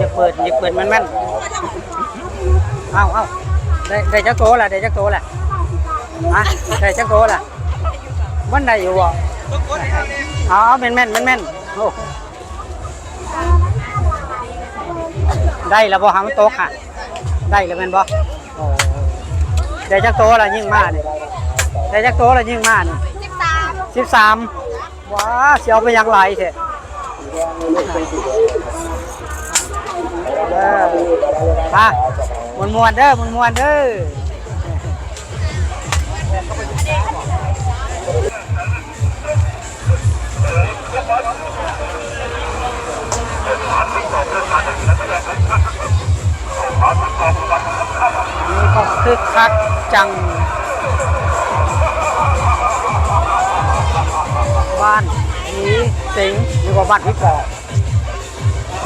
จะเปิดจะเปิดมันแม่นเอาเอาได้ได้จักโตละได้จักโตละฮะได้จักโตละมันได้อยู่บ่เอาเอแม่นแม่นแม่นแม่นโอ้ได้แล้วบ่หามันตกอะ ได้แล้วแม่นบ่โอ้ได้จักโตละยิ่งมานี่ได้จักโตละยิ่งมานี่สิบสามสิบสามว้าเสียวไปยังไรเถอะ เด้อมามวนมวนเด้อมวนมวนเด้อนี่ก็คึกคักจัง บ้านพี่ปอ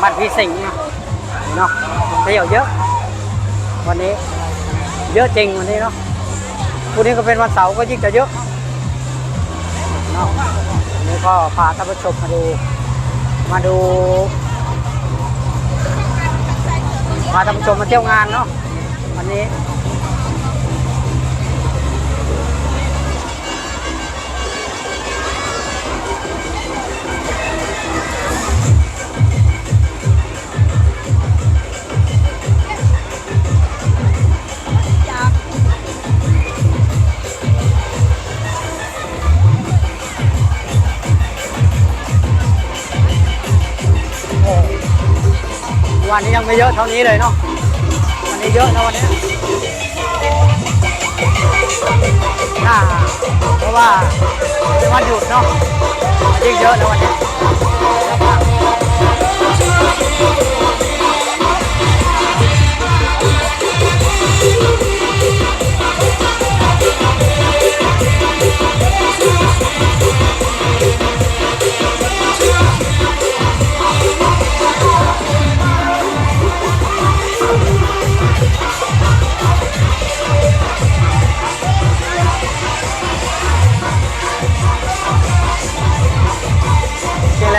บ้านพี่สิงเนาะเนาะเที่ยวเยอะ วันนี้ เยอะจริงวันนี้เนาะวันนี้ก็เป็นวันเสาร์ก็ยิ่งจะเยอะเนาะวันนี้ก็พาท่านผู้ชมมาดู มาดูพาท่านผู้ชมมาเที่ยวงานเนาะวันนี้ ยังไม่เยอะเท่านี้เลยเนาะวันนี้เยอะนะวันนี้น่าเพราะว่าเป็นวันหยุดเนาะยิ่งเยอะนะวันนี้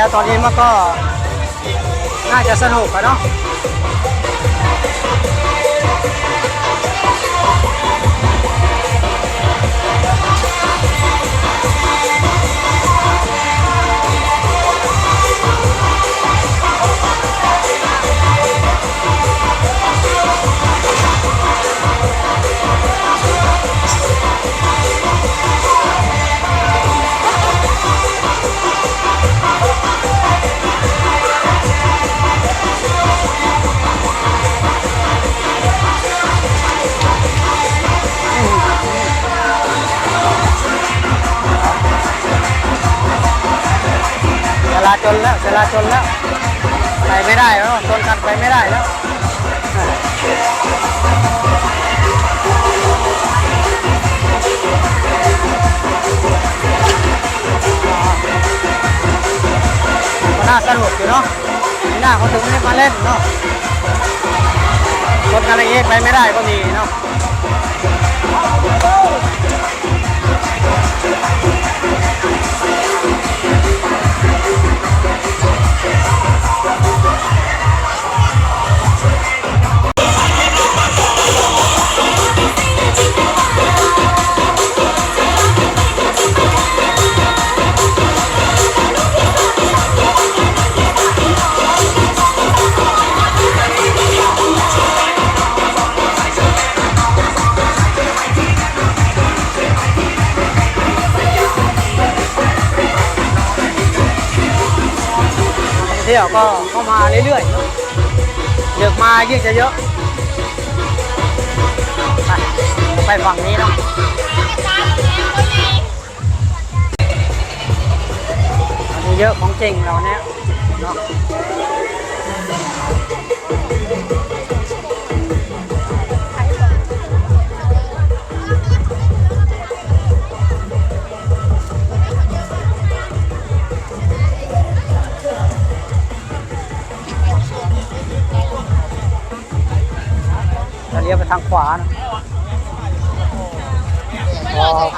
แล้วตอนนี้มันก็น่าจะสนุกอะเนาะาจนแล้วเวลาจนแล้วไปไม่ได้แล้วชนกันไปไม่ได้แล้วก็น่าสนุกอยู่เนาะมีหน้าเขาถึงไม่มาเล่นเนาะชนกันอะไรเงี้ยไปไม่ได้ก็มีเนาะ ยวก็เข้ามาเรื่อยๆเนอะเดือกมายิ่งจะเยอะ ไปไปฝั่งนี้เนาะอันนี้เยอะของจริงเราเนี่ยเนาะ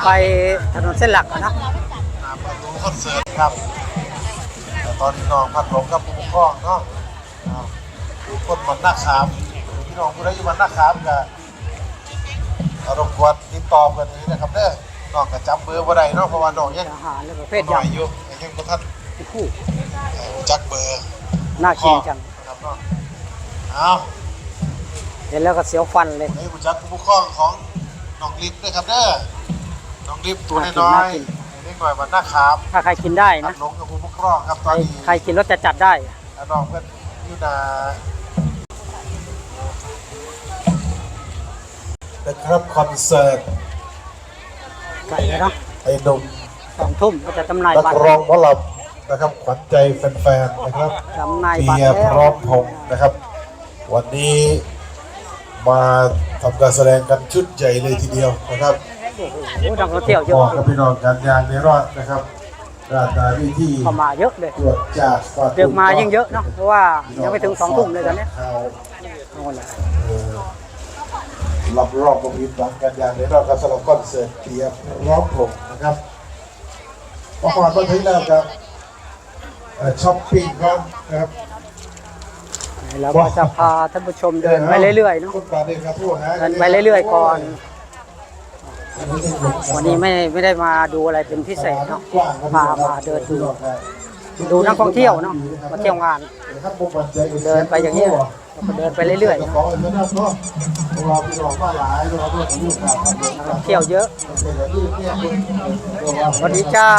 ไปถนนเส้นหลักอะนะคอนเสิร์ตครับตอนนี้น้องพัดหลงกับผู้ปกครองเนาะอ้าวคนมันหน้าขามพี่น้องผู้ใดอยู่มันหน้าขามก็รบกวนติดต่อกันนี้นะครับเด้อน้องก็จำเบอร์บ่ได้เนาะเพราะว่าน้องยังอาหารและประเภทน้อยยำอยู่ยังบ่ทันคู่เอ่อจักเบอร์น่ากินจังนะครับเนาะเอาเห็นแล้วก็เสียวฟันเลยให้ผู้จักผู้ปกครองของน้องลิฟต์ด้วยครับเด้อ น้องลิฟต์ตัวน้อยๆเล็กหน่อยมันหน้าขามถ้าใครกินได้พันะดหลงกับผู้ปกครองครับตใครอนนี้ใครกินรสจะจัดได้ แล้วน้องเพื่อนอยู่นานะครับคอนเสิร์ตไก่เลยเนาะไอ้หนุ่มสองทุ่มก็จะจำหน่ายนักบัตรร้องหมอลำนะครับขวัญใจแฟนๆนะครับ จำหน่ายเบีบัตรยร์แล้วพร้อมพงษ์นะครับ วันนี้มาทำการแสดงกันชุดใหญ่เลยทีเดียวนะครับ โอ้โหนักท่องเที่ยวเยบอะอกกับพี่น้องกันอย่างในรอดนะครับราชนาวิธีเข้ามาเยอะเลยตรวจจับก่อนเดือกมายิ่งเยอะเนาะเพราะว่ายังไม่ถึงสองทุ่มเลยตอนเนี้ยข่าวโน่นน่ะเอ่อรอบรอบๆโรงพิมพ์บังกันอย่างในรอบการสลับคอนเสิร์ตเบียร์พร้อมพงษ์นะครับพอก่อนมาถึงแล้วครับเอ่อช้อปปิ้งกันนะครับ เราก็จะพาท่านผู้ชมเดินไปเรื่อยๆเนาะ คุณปาเดินครับผู้หาเดินไปเรื่อยๆก่อน วันนี้ไม่ไม่ได้มาดูอะไรเป็นพิเศษเนาะมามาเดินดูดูนักท่องเที่ยวเนาะมาเที่ยวงาน เดินไปอย่างนี้เราเดินไปเรื่อยๆเนาะเราพี่น้องมาหลายเราด้วยกันอยู่ครับนักท่องเที่ยวเยอะสวัสดีจ้า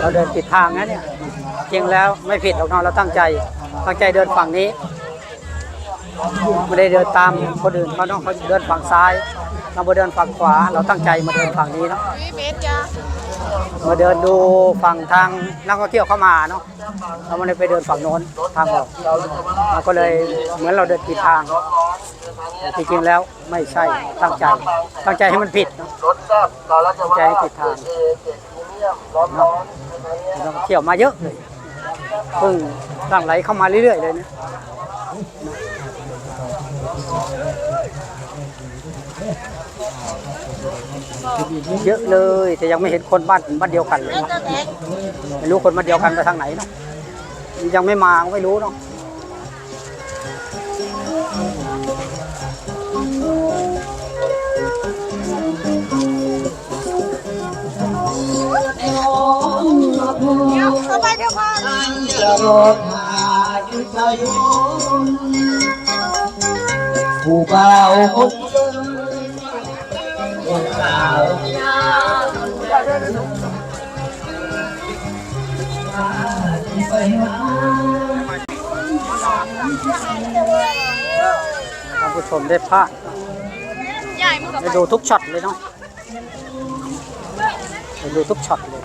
เราเดินผิดทางนะเนี่ยจริงแล้วไม่ผิดหรอกเนาะเราตั้งใจ ตั้งใจเดินฝั่งนี้ไม่ได้เดินตามคนอื่นเขาเนาะเขาเดินฝั่งซ้ายเรามาเดินฝั่งขวา เราตั้งใจมาเดินฝั่งนี้เนาะมาเดินดูฝั่งทางนักท่องเที่ยวเข้ามาเนาะเราไม่ได้ไปเดินฝั่งโน้นทางออกเราก็เลยเหมือนเราเดินผิดทางแต่จริงๆแล้วไม่ใช่ตั้งใจ ตั้งใจให้มันผิดเนาะตั้งใจให้ผิดทาง เนาะนักท่องเที่ยวมาเยอะเลยเพิ่งหลั่งไหลเข้ามาเรื่อยๆเลยนี่ยเยอะเลยแต่ยังไม่เห็นคนบ้านบ้านเดียวกันเลยนะไม่รู้คนบ้านเดียวกันไปทางไหนเนาะยังไม่มาก็ไม่รู้เนาะ จะรถหายุทธยนผู้บ่าวคนเดิมคนสาวไปหาท่านผู้ชมได้พลาดใหญ่มึงกับได้ดูทุกช็อตเลยเนาะได้ดูทุกช็อตเลย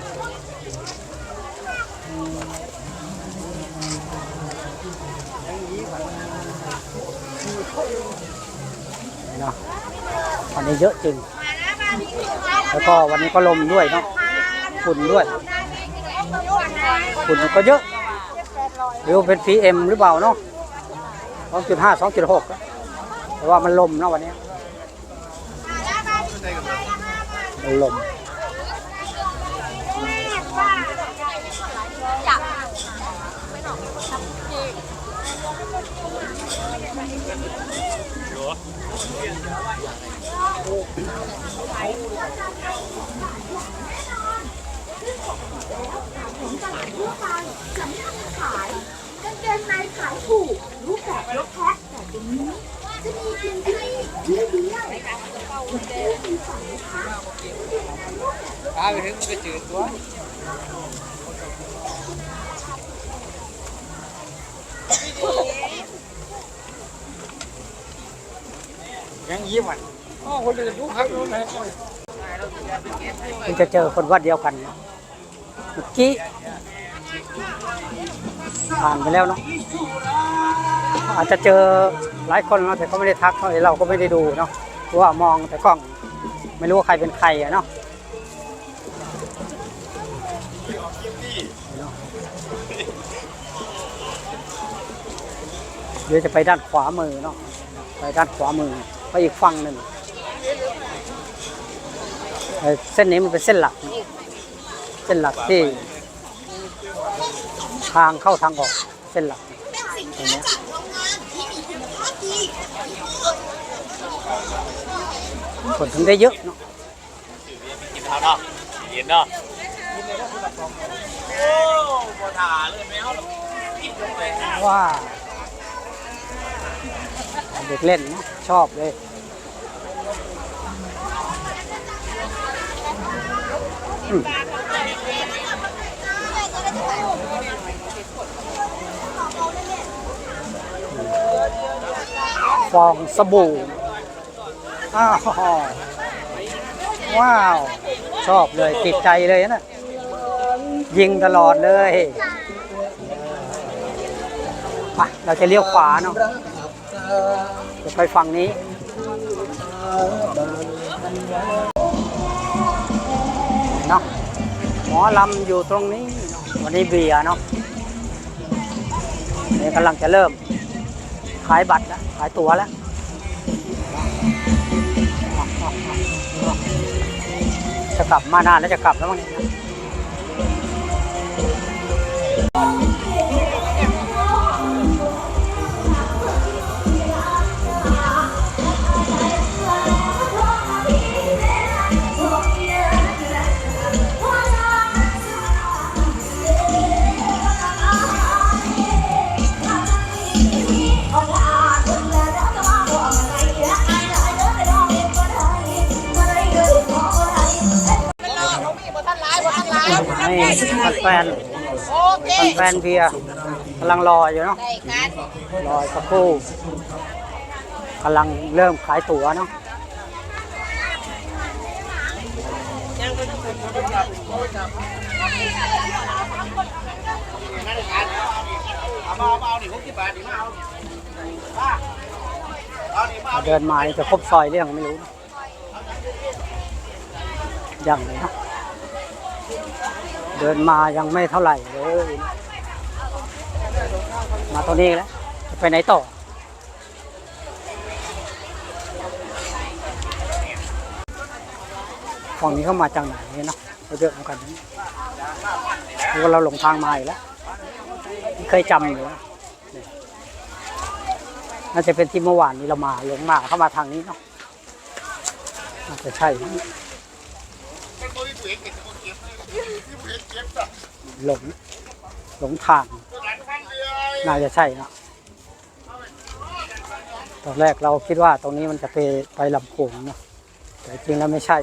เนาะวันนี้เยอะจริง แล้วก็วันนี้ก็ลมด้วยเนาะฝุ่นด้วยฝุ่นก็เยอะหรือว่าเป็น PM หรือเปล่าเนาะ2.5 2.6แต่ว่ามันลมเนาะวันนี้มันลม กางเกงในขายถูกรูปแบบแพ็คแต่ตรงนี้จะมีเพียงที่นี่ที่เดียวที่มีสองนะคะ คุณจะเจอคนวัดเดียวกันเมื่อกี้ผ่านไปแล้วเนาะอาจจะเจอหลายคนเนาะแต่เขาไม่ได้ทักเท่าไหร่เราก็ไม่ได้ดูเนาะเพราะว่ามองแต่กล้องไม่รู้ว่าใครเป็นใครอะเนาะเดี๋ยวจะไปด้านขวามือเนาะไปด้านขวามือ ไปอีกฝั่งหนึ่งเอ่อเส้นนี้มันเป็นเส้นหลัก เส้นหลักที่ ทางเข้าทางออก เส้นหลักตรงเนี้ยคนถึงได้เยอะเนาะกินข้าวเนาะเย็นเนาะโอ้บ่ถ่าเลยแมวหรอกกินลงไปว่า เด็กเล่นนะชอบเลยฟองสบู่อ้าวว้าว ชอบเลยติดใจเลยนะ ยิงตลอดเลย ไป เราจะเลี้ยวขวาเนาะ จะไปฝั่งนี้เนาะหมอลำอยู่ตรงนี้ วันนี้เบียร์เนาะนี่กำลังจะเริ่ม ขายบัตรแล้ว ขายตั๋วแล้วจะกลับมานานแล้วจะกลับแล้วมั้งเนี่ย นี่แฟนโอเคแฟนๆเบียร์กำลังรออยู่เนาะได้กันรอสักครู่กำลังเริ่มขายตั๋วเนาะเดินมานี่จะครบซอยเรื่องไม่รู้นะยังเลยนะ เดินมายังไม่เท่าไหร่เลย มาตรงนี้แล้วจะไปไหนต่อ ฝั่งนี้เข้ามาจากไหนเนาะเราเยอะเหมือนกันนเราะว่าเราหลงทางมาอีกแล้วเคยจำอยู่นี่ยน่าจะเป็นที่เมื่อวานนี้เรามาหลงมาเข้ามาทางนี้เนาะน่าจะใช่ หลงหลงทาง น่าจะใช่นะตอนแรกเราคิดว่าตรงนี้มันจะไปไปลำโพงนะแต่จริงแล้วไม่ใช่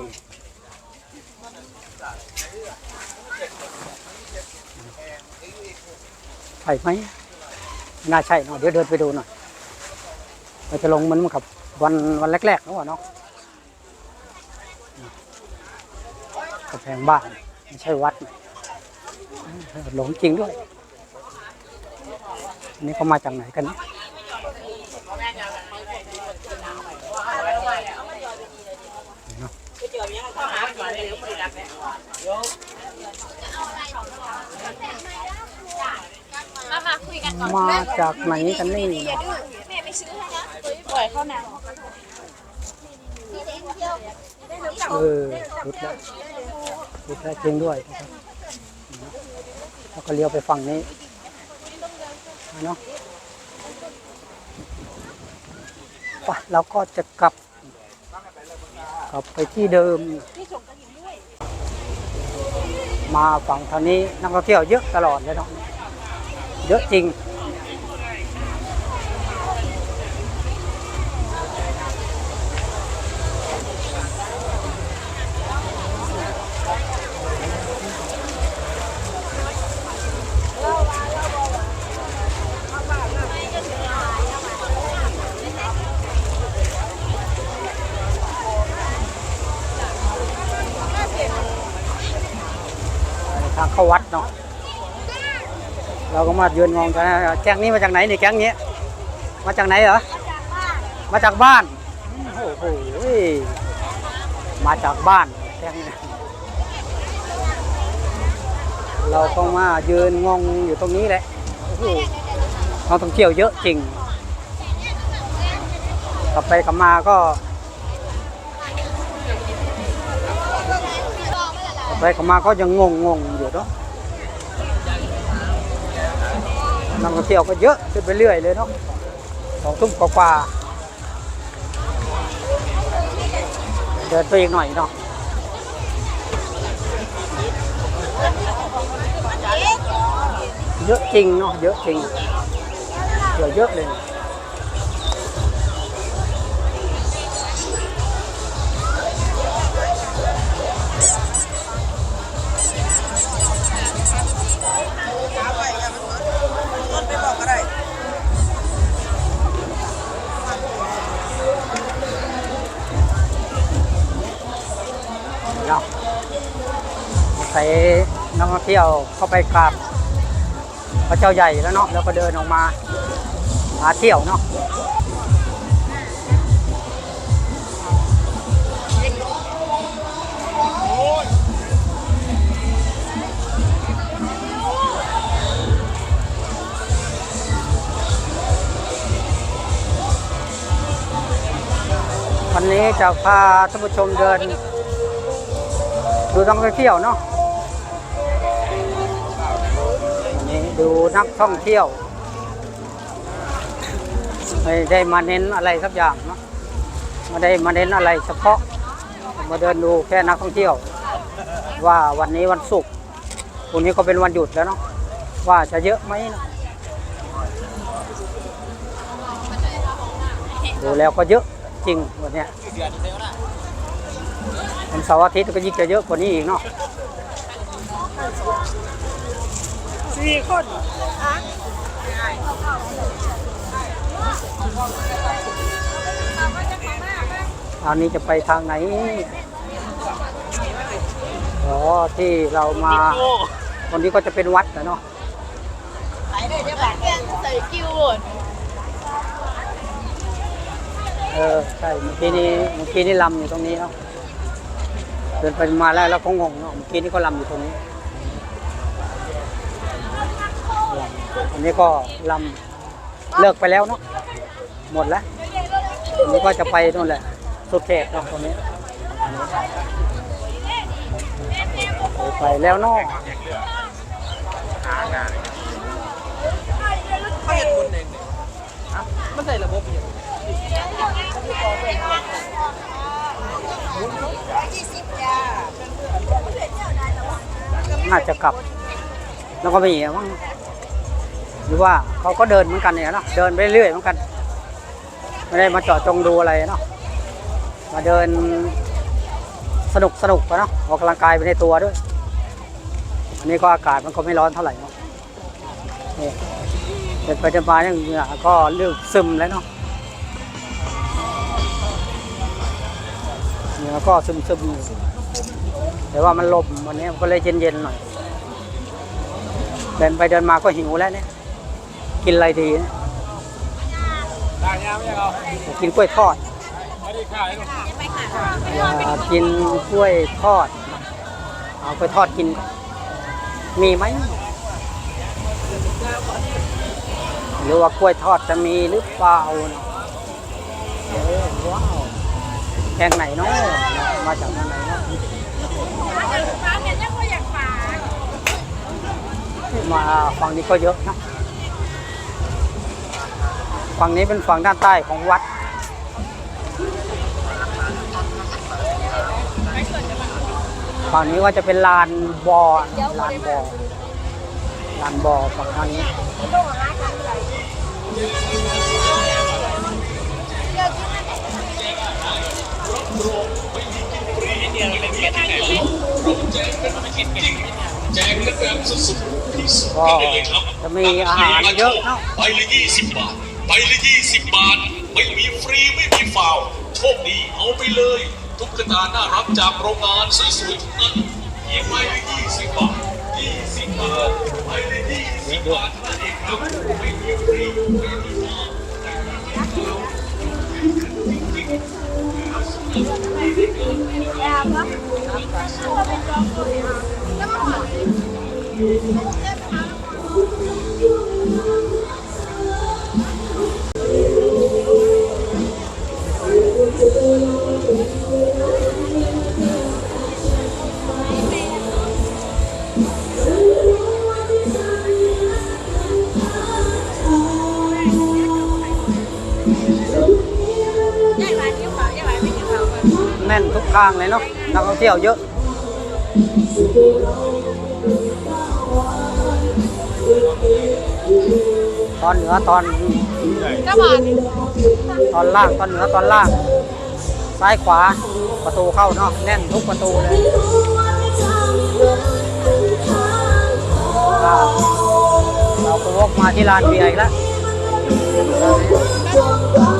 ใช่ไหมน่าใช่เนาะเดี๋ยวเดินไปดูหน่อยเราจะลงมันกับวันวันแรกๆนะวะเนาะกำแพงบ้าน ไม่ใช่วัด หลงจริงด้วยอันนี่เขามาจากไหนกันเนี่ยเนาะมามาคุยกันก่อนมาจากไหนกันนี่อย่าดื้อแม่ไปซื้อให้นะปล่อยเข้าหนังเออรุดแล้วรุดแล้วจริงด้วยนะครับ แล้วก็เลี้ยวไปฝั่งนี้เนาะไปเราก็จะกลับ กลับไปที่เดิม มาฝั่งทางนี้นักท่องเที่ยวเยอะตลอดเลยเนาะเยอะจริง เข้าวัดเนาะเราก็มายืนมองกันแก๊งนี้มาจากไหนนี่แก๊งนี้ มาจากไหนเหรอมาจากบ้านโอ้โหมาจากบ้านแก๊งนี้เราก็มายืนงงอยู่ตรงนี้แหละโอ้โหนักท่องเที่ยวเยอะจริงกลับไปกลับมาก็กลับไปเข้ามาก็ยังงงงๆอยู่ เนาะนักท่องเที่ยวก็เยอะขึ้นไปเรื่อยเลยเนาะสองทุ่มกว่าเดินไปอีกหน่อยเนาะเยอะจริงเนาะเยอะจริงเยอะเยอะเลย เที่ยวเข้าไปกราบพระเจ้าใหญ่แล้วเนาะแล้วก็เดินออกมาหาเที่ยวเนาะวันนี้จะพาท่านผู้ชมเดิน ดูท่องเที่ยวเนาะ ดูนักท่องเที่ยว ไม่ได้มาเน้นอะไรสักอย่างเนาะไม่ได้มาเน้นอะไรเฉพาะ มาเดินดูแค่นักท่องเที่ยว ว่าวันนี้วันศุกร์พรุ่งนี้ก็เป็นวันหยุดแล้วเนาะว่าจะเยอะไหมนะดูแล้วก็เยอะจริงวันเนี้ยวันเสาร์อาทิตย์ก็ยิ่งจะเยอะกว่านี้อีกเนาะ สี่คนอันนี้จะไปทางไหน อ๋อ ที่เรามาตรงนี้ก็จะเป็นวัดนะเนาะใส่กิ้วเออ ใช่ เมื่อกี้นี้เมื่อกี้นี่ลำอยู่ตรงนี้เนาะ เดินไปมาแล้วแล้วก็งงเนาะ เมื่อกี้นี่ก็ลำอยู่ตรงนี้ อันนี้ก็ลำเลิกไปแล้วเนาะหมดแล้วอันนี้ก็จะไปนู่นแหละ สุดเขตเนาะตรงนี้ไปแล้วเนาะมันใส่ระบบอย่างน่าจะกลับ แล้วก็มีอะมั้ง หรือว่าเขาก็เดินเหมือนกันเนี่ยเนาะเดินไปเรื่อยเหมือนกัน ไม่ได้มาเจาะจงดูอะไรเนาะมาเดินสนุกสนุกนเนาะออกกำลังกายไปในตัวด้วย อันนี้ก็อากาศมันก็ไม่ร้อนเท่าไหร่เนาะนี่เดินไปเดินมาอย่างเหงื่อก็เริ่มซึมแล้วเนาะเหงื่อก็ซึมซึมแต่ว่ามันลมวันนี้มันก็เลยเย็นๆหน่อยเดินไปเดินมาก็หิวแล้วเนี่ย กินอะไรดีเนี่ยได้ยังไม่เอาอยากกินกล้วยทอดไม่ได้ขายหรอกอยากกินกล้วยทอด เอากล้วยทอดกินก่อนมีไหมหรือว่ากล้วยทอดจะมีหรือเปล่าเนาะเออว้าวแกงไหนเนาะมาจากทางไหนเนาะฟ้าเนี่ยยังไม่อยากฝากมาฝั่งนี้ก็เยอะนะ ฝั่งนี้เป็นฝั่งด้านใต้ของวัด ฝั่งนี้ก็จะเป็นลานบอ่อลานบอ่อลานบอ่อฝั่งทางนี้ก็จะมีอาหารเยอะเนาะไปละยี่สิบบาท ไปละยี่สิบบาท ไม่มีฟรีไม่มีฟาวโชคดีเอาไปเลย ทุกกระตาน่ารักจากโรงงานสวยๆทุกนั้นเพียงไปละยี่สิบบาทยี่สิบบาทไปละยี่สิบบาทนั่นเองครับไม่มีฟรีไม่มีฟาวล์น น่นทุกทางเลยเนาะนักท่องเที่ยวเยอะตอนเหนือตอนก็บาทตอนล่างตอนเหนือตอนล่าง ซ้ายขวาประตูเข้าเนาะแน่นทุกประตูเลยอ่าเราก็วกมาที่ลานเบียร์อีกแล้วเ